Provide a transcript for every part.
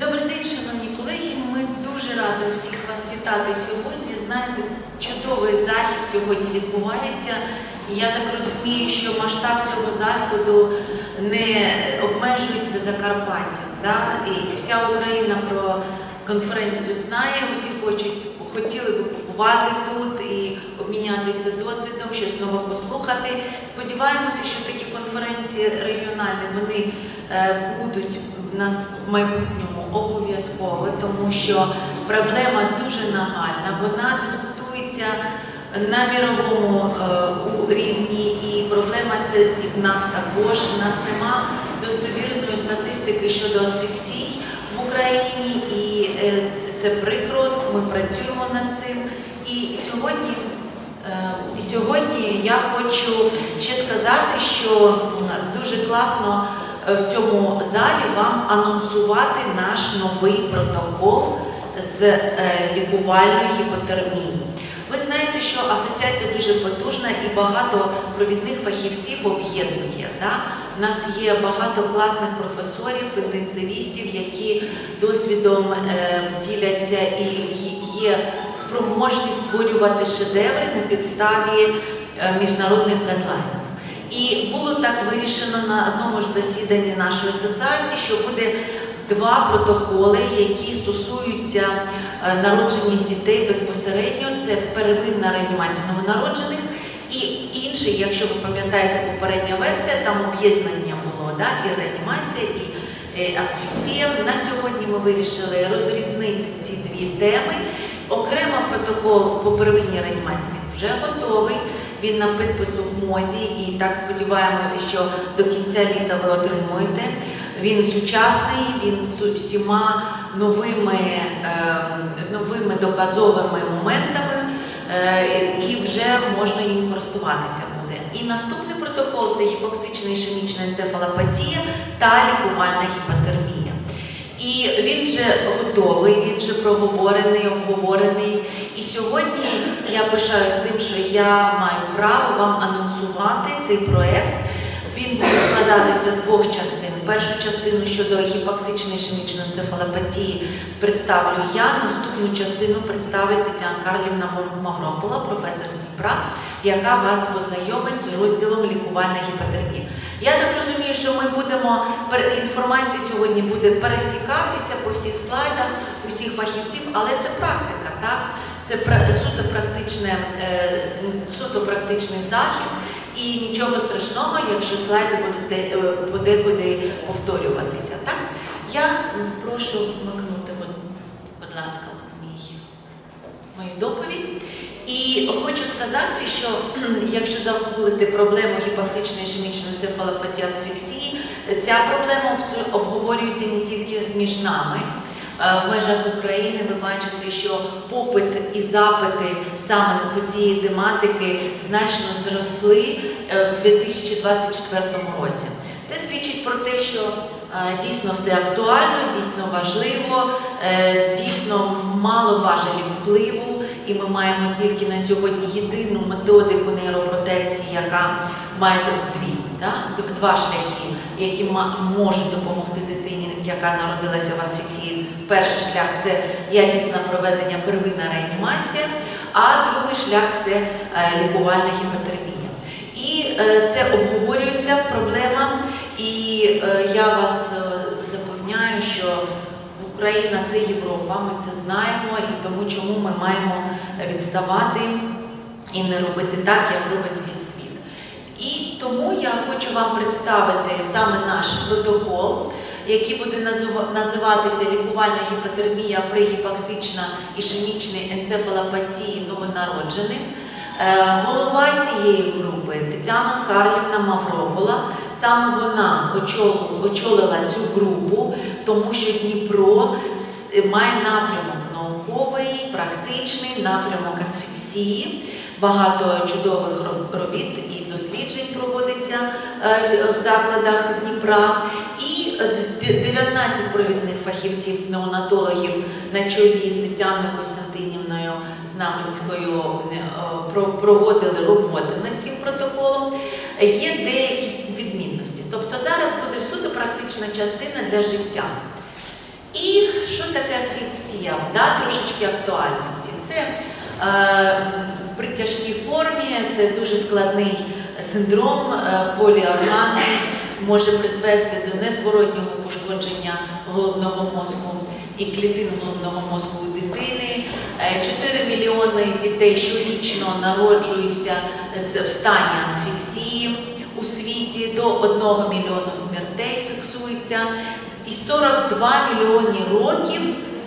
Добрий день, шановні колеги. Ми дуже раді всіх вас вітати сьогодні. Знаєте, чудовий захід сьогодні відбувається. Я так розумію, що масштаб цього заходу не обмежується Закарпаттям. Да? І вся Україна про конференцію знає, усі хочуть, хотіли би побувати тут і обмінятися досвідом, щось нове послухати. Сподіваємося, що такі конференції регіональні вони е, будуть в нас в майбутньому обов'язково, тому що проблема дуже нагальна. Вона дискутується на міровому е, рівні, і проблема це і в нас також. В нас нема достовірної статистики щодо асфіксій в Україні, і е, це прикро. Ми працюємо над цим. І сьогодні. Е, сьогодні я хочу ще сказати, що дуже класно в цьому залі вам анонсувати наш новий протокол з е, лікувальної гіпотермії. Ви знаєте, що асоціація дуже потужна і багато провідних фахівців об'єднує. Да? У нас є багато класних професорів, інтенсивістів, які досвідом е, діляться і є спроможні створювати шедеври на підставі е, міжнародних гадлайнів. І було так вирішено на одному ж засіданні нашої асоціації, що буде два протоколи, які стосуються е, народження дітей безпосередньо. Це первинна реанімація новонароджених. І інший, якщо ви пам'ятаєте, попередня версія, там об'єднання було, да, і реанімація, і е, асфіксія. На сьогодні ми вирішили розрізнити ці дві теми. Окремо протокол по первинній реанімації вже готовий. Він на підпису в МОЗі, і так сподіваємося, що до кінця літа ви отримуєте. Він сучасний, він з усіма новими, е, новими доказовими моментами, е, і вже можна їм користуватися буде. І наступний протокол це гіпоксична ішемічна енцефалопатія та лікувальна гіпотермія. І він вже готовий, він вже проговорений, обговорений. І сьогодні я пишаюсь тим, що я маю право вам анонсувати цей проект. Він буде складатися з двох частин. Першу частину щодо гіпоксичної ішемічної енцефалопатії представлю я. Наступну частину представить Тетяна Карлівна Мавропола, професор з Дніпра, яка вас познайомить з розділом лікувальна гіпотермія. Я так розумію, що ми будемо інформація сьогодні буде пересікатися по всіх слайдах усіх фахівців, але це практика, так? Це суто практичне, е, суто практичний захід. І нічого страшного, якщо слайди будуть е, подекуди повторюватися. Так? Я прошу вмикнути, будь, ласка, мій, мою доповідь. І хочу сказати, що якщо загуглити проблему гіпоксичної ішемічної енцефалопатії асфіксії, ця проблема обговорюється не тільки між нами. Е, В межах України ви бачите, що попит і запити саме по цієї тематики значно зросли е, в 2024 році. Це свідчить про те, що е, дійсно все актуально, дійсно важливо, дійсно мало важелів впливу, і ми маємо тільки на сьогодні єдину методику нейропротекції, яка має дві, да? два шляхи, які можуть допомогти дитині, яка народилася в асфіксії. Перший шлях це якісне проведення первинна реанімація, а другий шлях це е, лікувальна гіпотермія. І е, це обговорюється проблема, і е, я вас запевняю, що Україна це Європа, ми це знаємо, і тому чому ми маємо відставати і не робити так, як робить весь світ. І тому я хочу вам представити саме наш протокол, який буде називатися лікувальна гіпотермія при гіпоксична енцефалопатії новонароджених. Е, Голова цієї групи Тетяна Карлівна Мавропола. Саме вона очолила, цю групу, тому що Дніпро має напрямок науковий, практичний напрямок асфіксії. Багато чудових робіт і досліджень проводиться е, в- закладах Дніпра. І 19 провідних фахівців неонатологів на чолі з Тетяною Костянтинівною Знаменською е, проводили роботи над цим протоколом. Є деякі відмінності. Тобто зараз буде суто практична частина для життя. І Що таке асфіксія? Да, трошечки актуальності. Це е, при тяжкій формі, це дуже складний синдром е, поліорганний, може призвести до незворотнього пошкодження головного мозку і клітин головного мозку у дитини. Е, 4 мільйони дітей щорічно народжуються з- стані асфіксії у світі, до 1 мільйону смертей фіксується, і 42 мільйони років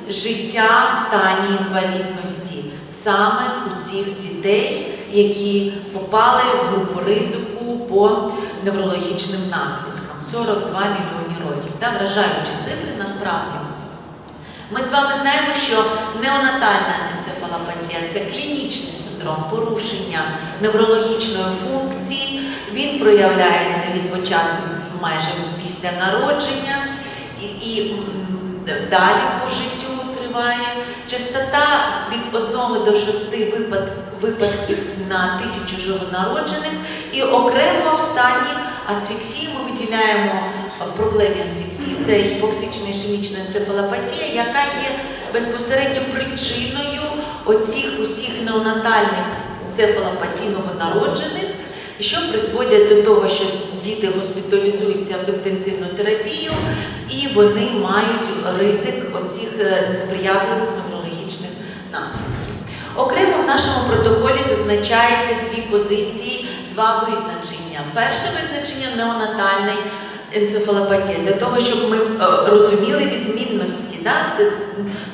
життя в стані інвалідності. Саме у цих дітей, які попали в групу ризику по неврологічним наслідкам. 42 мільйони років. Та вражаючі цифри насправді. Ми з вами знаємо, що неонатальна енцефалопатія це клінічний синдром порушення неврологічної функції. Він проявляється від початку майже після народження і, і далі по життю триває. Частота від 1 до 6 випад, випадків на тисячу живонароджених і окремо в стані асфіксії ми виділяємо в проблемі асфіксії це гіпоксична ішемічна енцефалопатія, яка є безпосередньо причиною оцих усіх неонатальних енцефалопатій новонароджених, що призводять до того, що діти госпіталізуються в інтенсивну терапію, і вони мають ризик оцих е, несприятливих неврологічних наслідків. Окремо в нашому протоколі зазначається дві позиції, два визначення. Перше визначення неонатальний енцефалопатія, для того, щоб ми е, розуміли відмінності. Да? Це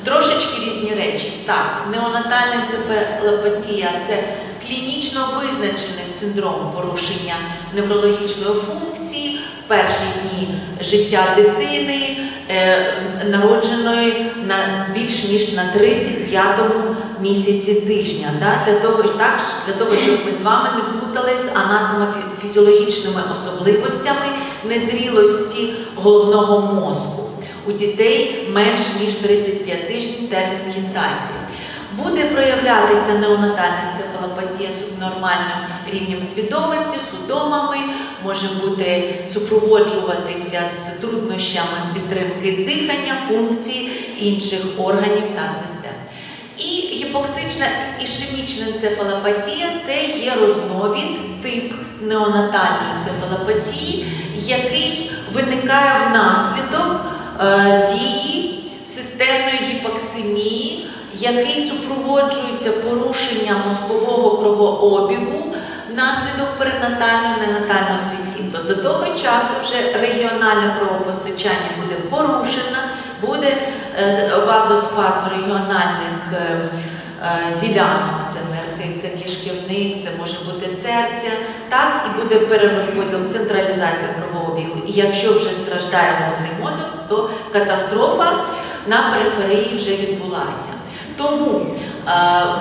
трошечки різні речі. Так, неонатальна енцефалопатія це клінічно визначений синдром порушення неврологічної функції в перші дні життя дитини, е, народженої на більш ніж на 35-му місяці тижня. Да? Для, того, так, для того, щоб ми з вами не плутали з анатомофізіологічними особливостями незрілості головного мозку. У дітей менш ніж 35 тижнів термін гестації. Буде проявлятися неонатальна енцефалопатія субнормальним рівнем свідомості, судомами, може бути супроводжуватися з труднощами підтримки дихання, функцій інших органів та систем. І гіпоксична ішемічна енцефалопатія це є розновід, тип неонатальної енцефалопатії, який виникає внаслідок е, дії системної гіпоксимії, який супроводжується порушенням мозкового кровообігу внаслідок перинатальної ненатальної асфіксії. До того часу вже регіональне кровопостачання буде порушено, буде е, вазоспазм регіональних е, е, ділянок, це нирки, це кишківник, це може бути серця, так і буде перерозподіл, централізація кровообігу. І якщо вже страждає головний мозок, то катастрофа на периферії вже відбулася. Тому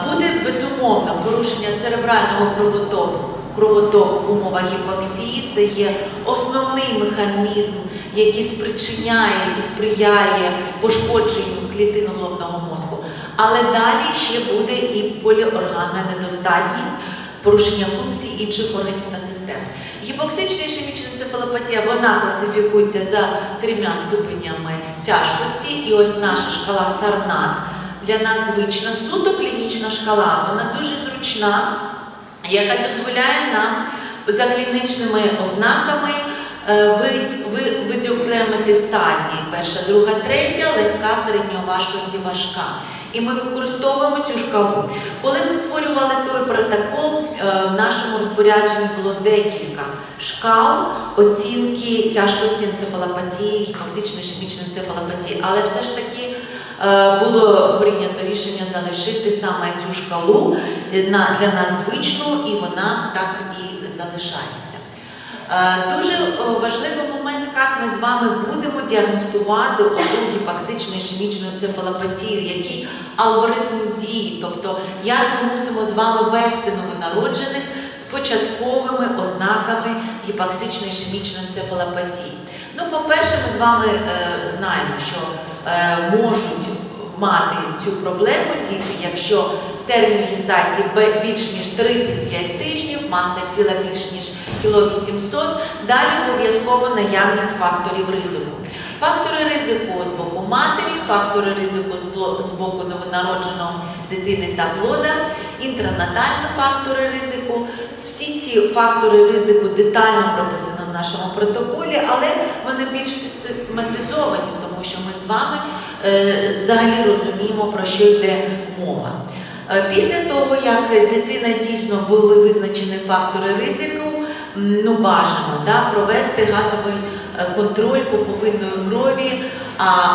буде безумовно порушення церебрального кровотоку, кровотоку в умовах гіпоксії. Це є основний механізм, який спричиняє і сприяє пошкодженню клітин головного мозку. Але далі ще буде і поліорганна недостатність, порушення функцій інших органів та систем. Гіпоксична ішемічна енцефалопатія вона класифікується за трьома ступенями тяжкості, і ось наша шкала Сарнат для нас звична, суто клінічна шкала. Вона дуже зручна, яка дозволяє нам за клінічними ознаками відокремити стадії: перша, друга, третя, легка, середньої важкості, важка. І ми використовуємо цю шкалу. Коли ми створювали той протокол, е, в нашому розпорядженні було декілька шкал оцінки тяжкості енцефалопатії, гіпоксичної ішемічної енцефалопатії, але все ж таки е, було прийнято рішення залишити саме цю шкалу е, для нас звичну, і вона так і залишається. Е, Дуже е, важливий момент, як ми з вами будемо діагностувати одну гіпоксичну ішемічну енцефалопатію, який алгоритм дії, тобто як ми мусимо з вами вести новонароджених з початковими ознаками гіпоксичної ішемічної енцефалопатії. Ну, по-перше, ми з вами е, знаємо, що е, можуть мати цю проблему діти, якщо термін гестації більш ніж 35 тижнів, маса тіла більш ніж кіло 800, далі обов'язково наявність факторів ризику. Фактори ризику з боку матері, фактори ризику з боку новонародженого дитини та плода, інтранатальні фактори ризику. Всі ці фактори ризику детально прописані в нашому протоколі, але вони більш систематизовані, тому що ми з вами е, взагалі розуміємо, про що йде мова. Е, Після того, як дитина дійсно були визначені фактори ризику, ну бажано да, провести газовий е, контроль пуповинної крові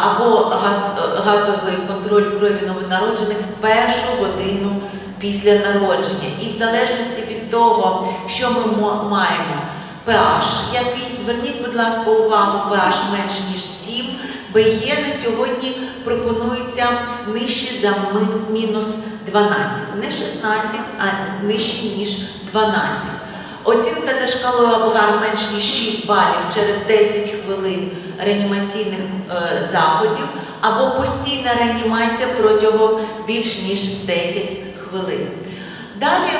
або газ, е, газовий контроль крові новонароджених в першу годину після народження. І в залежності від того, що ми мо- маємо, pH, який, зверніть, будь ласка, увагу, pH менше ніж 7, БЄ на сьогодні пропонується нижче за мінус 12. Не 16, а нижче ніж 12. Оцінка за шкалою Абгар менш ніж 6 балів через 10 хвилин реанімаційних е, заходів або постійна реанімація протягом більш ніж 10 хвилин. Далі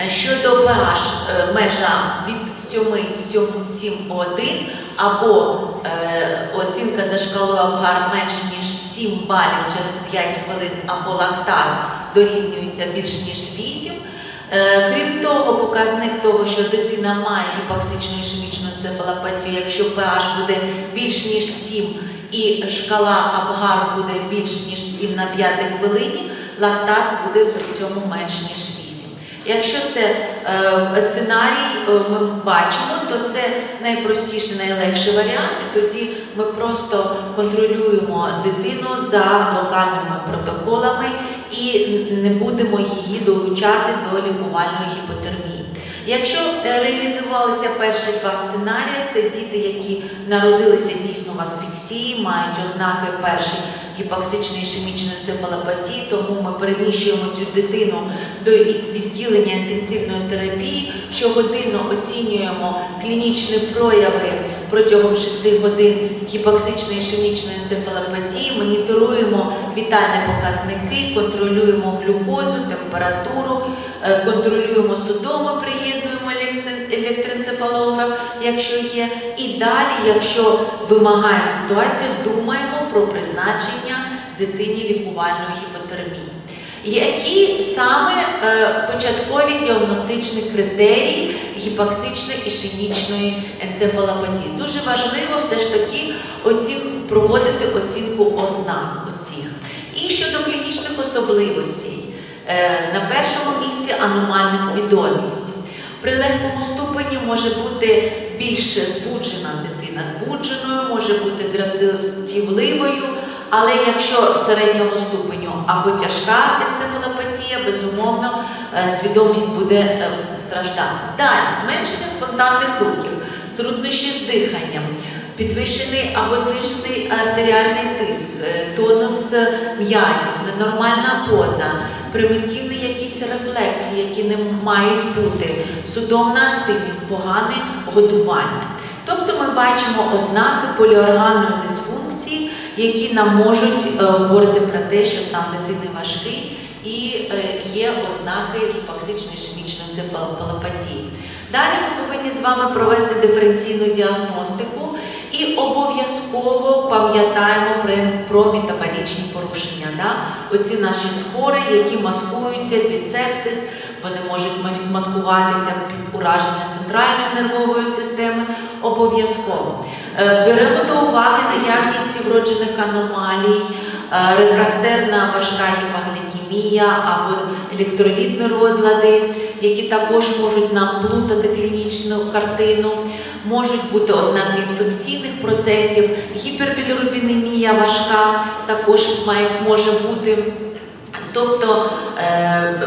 Е, Щодо pH, е, межа від 7, 7,1 або е, оцінка за шкалою Абгар менш ніж 7 балів через 5 хвилин, або лактат дорівнюється більш ніж 8. Е, Крім того, показник того, що дитина має гіпоксичну ішемічну енцефалопатію, якщо pH буде більш ніж 7 і шкала Абгар буде більш ніж 7 на 5 хвилині, лактат буде при цьому менш ніж 8. Якщо це е, сценарій е, ми бачимо, то це найпростіший, найлегший варіант. І тоді ми просто контролюємо дитину за локальними протоколами і не будемо її долучати до лікувальної гіпотермії. Якщо е, реалізувалися перші два сценарії, це діти, які народилися дійсно в асфіксії, мають ознаки першої гіпоксичної ішемічної енцефалопатії, тому ми переміщуємо цю дитину до відділення інтенсивної терапії. Щогодинно оцінюємо клінічні прояви протягом 6 годин гіпоксичної ішемічної енцефалопатії, моніторуємо вітальні показники, контролюємо глюкозу, температуру, е, контролюємо судоми, приєднуємо електро- електроенцефалограф, якщо є. І далі, якщо вимагає ситуація, думаємо про призначення дитині лікувальної гіпотермії. Які саме е, початкові діагностичні критерії гіпоксичної ішемічної енцефалопатії? Дуже важливо все ж таки оцінку, проводити оцінку ознак оцих. І щодо клінічних особливостей, е, на першому місці аномальна свідомість. При легкому ступені може бути більш збуджена дитина, збудженою, може бути дратівливою, але якщо середнього ступеню або тяжка енцефалопатія, безумовно е, свідомість буде е, страждати. Далі зменшення спонтанних рухів, труднощі з диханням, підвищений або знижений артеріальний тиск, е, тонус м'язів, ненормальна поза, примітивні якісь рефлексії, які не мають бути, судомна активність, погане годування. Тобто ми бачимо ознаки поліорганної дисфункції, які нам можуть е, говорити про те, що стан дитини важкий і е, є ознаки гіпоксичної ішемічної енцефалопатії. Далі ми повинні з вами провести диференційну діагностику і обов'язково пам'ятаємо про, метаболічні порушення. Да? Оці наші схори, які маскуються під сепсис, вони можуть маскуватися під ураження центральної нервової системи. Обов'язково беремо до уваги наявність вроджених аномалій, е, рефрактерна важка гіпоглікемія або електролітні розлади, які також можуть нам плутати клінічну картину. Можуть бути ознаки інфекційних процесів, гіпербілірубінемія важка також має, може бути. Тобто е,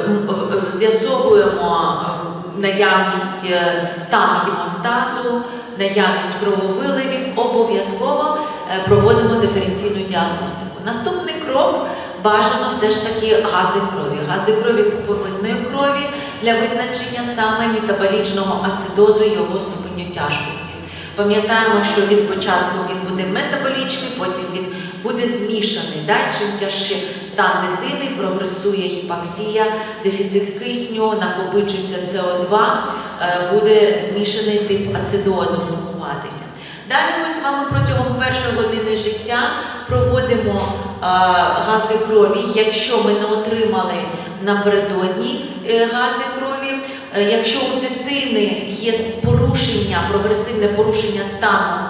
з'ясовуємо е, наявність е, стану гемостазу, наявність крововиливів, обов'язково е, проводимо диференційну діагностику. Наступний крок бажано все ж таки гази крові. Гази крові пуповинної крові для визначення саме метаболічного ацидозу і його ступеню тяжкості. Пам'ятаємо, що від початку він буде метаболічний, потім він буде змішаний. Да? Чим тяжче стан дитини, прогресує гіпоксія, дефіцит кисню, накопичується СО2, е, буде змішаний тип ацидозу формуватися. Далі ми з вами протягом першої години життя проводимо е, гази крові, якщо ми не отримали напередодні е, гази крові. Якщо у дитини є порушення, прогресивне порушення стану,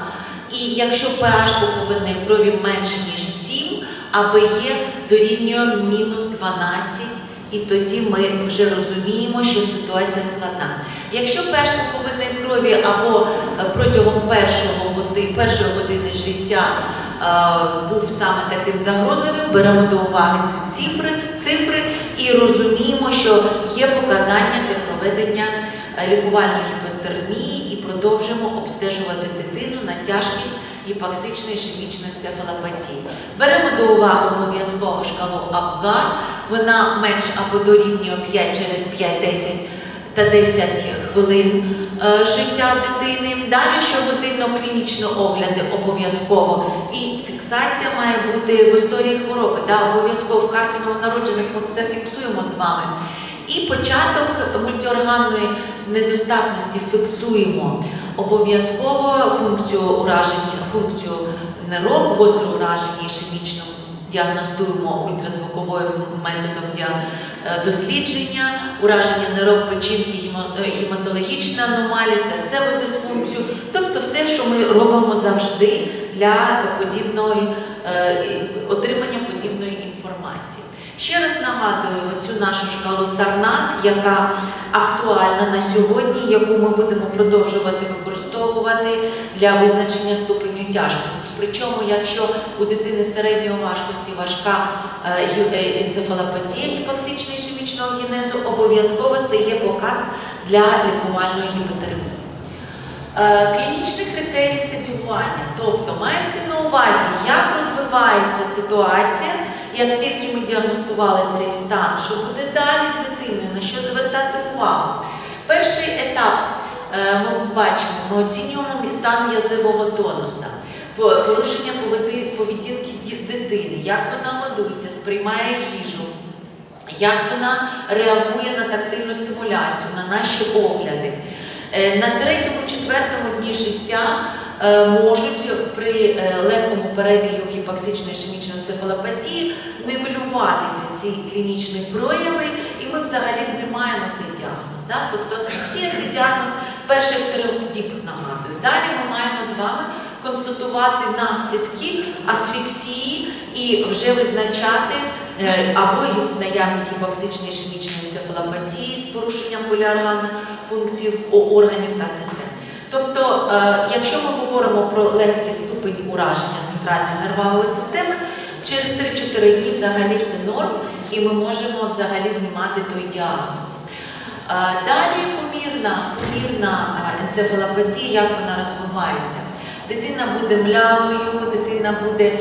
і якщо pH поповинної крові менше ніж 7, а БЄ дорівнює мінус 12, і тоді ми вже розуміємо, що ситуація складна. Якщо pH поповинної крові або протягом першого годи, першої години життя е, був саме таким загрозливим, беремо до уваги ці цифри, цифри і розуміємо, що є показання для проведення лікувальної гіпотермії і продовжимо обстежувати дитину на тяжкість гіпоксичної ішемічної енцефалопатії. Беремо до уваги обов'язково шкалу Апгар, вона менш або дорівнює 5 через 5-10 та 10 хвилин е, життя дитини. Далі щогодинно клінічні огляди обов'язково. І фіксація має бути в історії хвороби. Да, обов'язково в карті новонароджених ми це фіксуємо з вами. І початок мультиорганної недостатності фіксуємо. Обов'язково функцію ураження, функцію нирок, гостре ураження ішемічно діагностуємо ультразвуковим методом е, дослідження, ураження нирок печінки, е, гематологічна аномалія, серцеву дисфункцію, тобто все, що ми робимо завжди для подібної е, отримання подібної інформації. Ще раз нагадую цю нашу шкалу Сарнат, яка актуальна на сьогодні, яку ми будемо продовжувати використовувати для визначення ступеню тяжкості. Причому, якщо у дитини середньої важкості важка е, е, енцефалопатія гіпоксичної ішемічного генезу, обов'язково це є показ для лікувальної гіпотермії. Е, Клінічні критерії стадіювання, тобто мається на увазі, як розвивається ситуація, як тільки ми діагностували цей стан, що буде далі з дитиною, на що звертати увагу. Перший етап е, ми бачимо, ми оцінюємо стан м'язового тонуса, порушення поведінки дитини, як вона годується, сприймає їжу. Як вона реагує на тактильну стимуляцію, на наші огляди. Е, На третьому, четвертому дні життя е, можуть при е, легкому перебігу гіпоксичної ішемічної енцефалопатії нивелюватися ці клінічні прояви, і ми взагалі знімаємо цей діагноз. Да? Тобто асфіксія це діагноз перших трьох діб нагадую. Далі ми маємо з вами констатувати наслідки асфіксії і вже визначати або гі- наявність гіпоксичної ішемічної енцефалопатії з порушенням поліорганної функції о- органів та систем. Тобто, е, якщо ми говоримо про легкий ступень ураження центральної нервової системи, через 3-4 дні взагалі все норм, і ми можемо взагалі знімати той діагноз. Е, Далі помірна, помірна е, енцефалопатія, як вона розвивається. Дитина буде млявою, дитина буде е,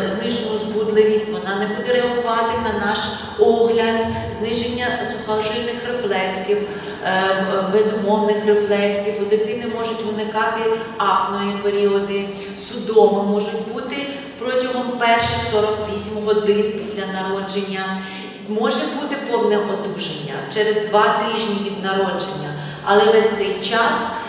знижену збудливість, вона не буде реагувати на наш огляд, зниження сухожильних рефлексів, е, безумовних рефлексів. У дитини можуть виникати апної періоди, судоми можуть бути протягом перших 48 годин після народження. Може бути повне одужання через два тижні від народження, але весь цей час, е, е,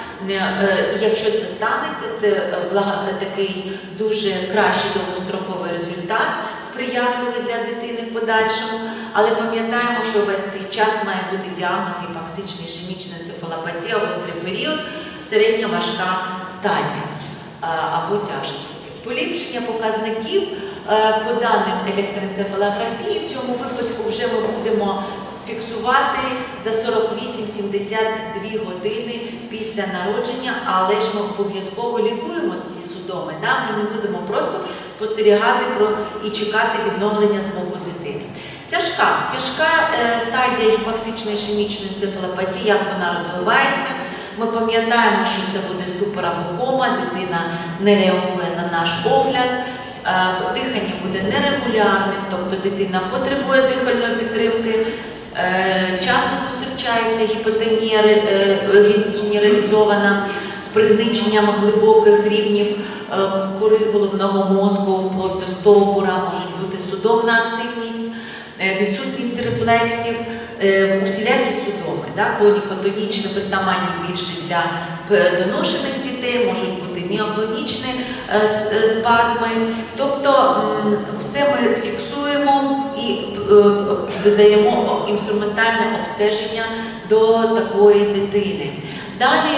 якщо це станеться, це е, е, такий дуже кращий довгостроковий результат, сприятливий для дитини в подальшому. Але пам'ятаємо, що весь цей час має бути діагноз гіпоксична ішемічна енцефалопатія, гострий період, середня важка стадія е, або тяжкість. Поліпшення показників е, по даним електроенцефалографії в цьому випадку вже ми будемо фіксувати за 48-72 години після народження, але ж ми обов'язково лікуємо ці судоми. Да? Ми не будемо просто спостерігати про і чекати відновлення звуку дитини. Тяжка, тяжка е, стадія гіпоксичної ішемічної енцефалопатії, як вона розвивається. Ми пам'ятаємо, що це буде ступор або кома, дитина не реагує на наш огляд, е, дихання буде нерегулярним, тобто дитина потребує дихальної підтримки. Е, Часто зустрічається гіпотенія е, генералізована з пригниченням глибоких рівнів е, кори головного мозку, вплоть до стовбура, може бути судомна активність, відсутність рефлексів, усілякі судоми, да? клонікотонічне притаманні більше для доношених дітей, можуть бути міоклонічні е, е, спазми. Тобто все ми фіксуємо і е, додаємо інструментальне обстеження до такої дитини. Далі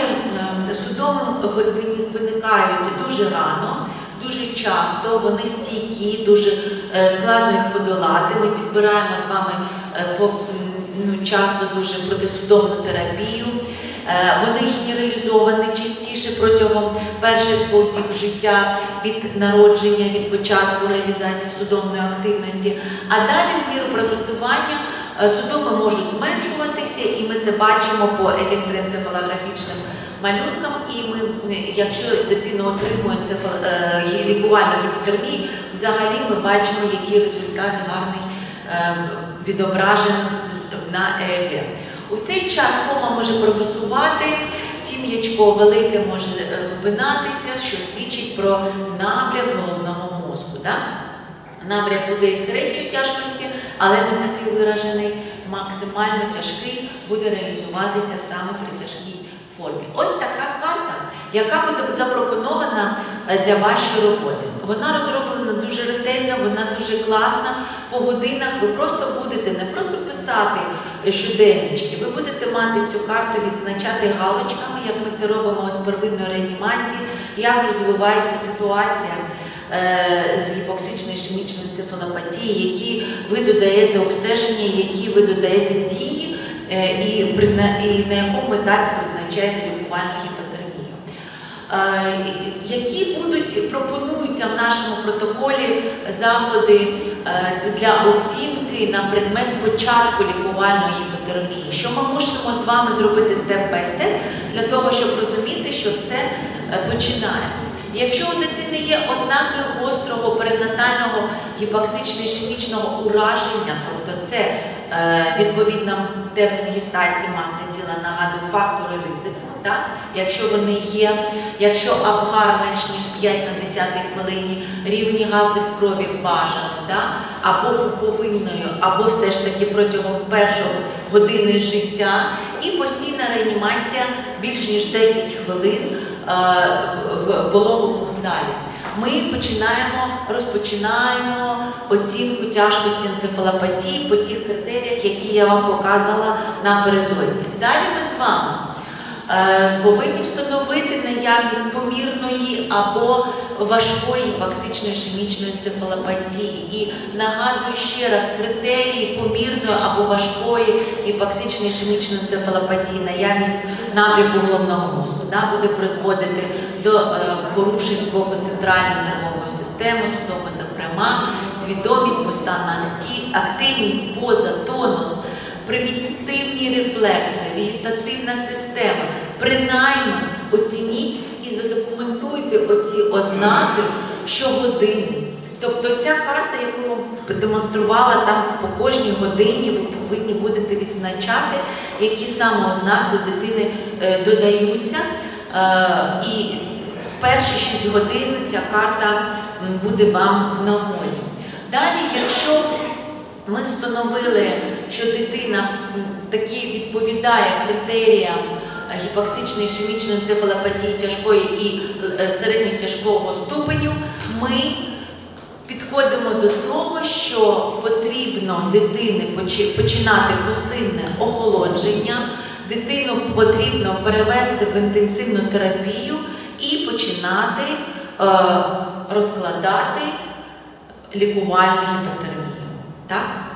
е, судоми ви- ви- виникають дуже рано. Дуже часто вони стійкі, дуже е, складно їх подолати. Ми підбираємо з вами е, ну, часто дуже протисудомну терапію. Е, Вони генералізовані частіше протягом перших двох діб життя від народження, від початку реалізації судомної активності. А далі в міру прогресування е, судоми можуть зменшуватися, і ми це бачимо по електроенцефалографічним малюнкам. І ми, е, якщо дитина отримує лікувальну гіпотермію, взагалі ми бачимо, який результат гарний відображений на ЕЕГ. У цей час кома може прогресувати, тім'ячко велике може е, що свідчить про набряк головного мозку. Да? Набряк буде і в середньої тяжкості, але не такий виражений, максимально тяжкий буде реалізуватися саме при тяжкій формі. Ось така карта, яка буде запропонована е, для вашої роботи. Вона розроблена дуже ретельно, вона дуже класна. По годинах ви просто будете не просто писати щоденнички, ви будете мати цю карту, відзначати галочками, як ми це робимо з первинної реанімації, як розвивається ситуація е, з гіпоксичною ішемічною енцефалопатією, які ви додаєте обстеження, які ви додаєте дії, е, і, і на якому етапі призначаєте лікувальну гіпотермію. Е, Які будуть пропонуються в нашому протоколі заходи е, для оцінки на предмет початку лікувальної гіпотермії? Що ми мусимо з вами зробити степ бай для того, щоб розуміти, що все е, починає? Якщо у дитини є ознаки гострого перинатального гіпоксично-ішемічного ураження, тобто це відповідно термін гестації маси тіла нагадує фактори ризику, так? якщо вони є, якщо абгар менш ніж 5 на 10 хвилині, рівень газів в крові бажано, так? або пуповинною, або все ж таки протягом першої години життя, і постійна реанімація більш ніж 10 хвилин е, в пологовому залі. Ми починаємо, розпочинаємо оцінку тяжкості енцефалопатії по тих критеріях, які я вам показала напередодні. Далі ми з вами повинні встановити наявність помірної або важкої гіпоксичної ішемічної енцефалопатії. І нагадую ще раз критерії помірної або важкої гіпоксичної ішемічної енцефалопатії, наявність напрямку головного мозку да, буде призводити до е, порушень з боку центральної нервової системи, судоми, зокрема, свідомість, постійна активність, поза, тонус, примітивні рефлекси, вегетативна система. Принаймні оцініть і задокументуйте оці ознаки щогодини. Тобто ця карта, яку демонструвала там по кожній годині, ви повинні будете відзначати, які саме ознаки дитини е, додаються. Е, і перші 6 годин ця карта буде вам в нагоді. Далі, якщо ми встановили, що дитина таки відповідає критеріям е, гіпоксичної ішемічної енцефалопатії тяжкої і е, середньо-тяжкого ступеню, ми підходимо до того, що потрібно дитини починати пасивне охолодження, дитину потрібно перевести в інтенсивну терапію і починати е, розкладати лікувальну гіпотермію. Так?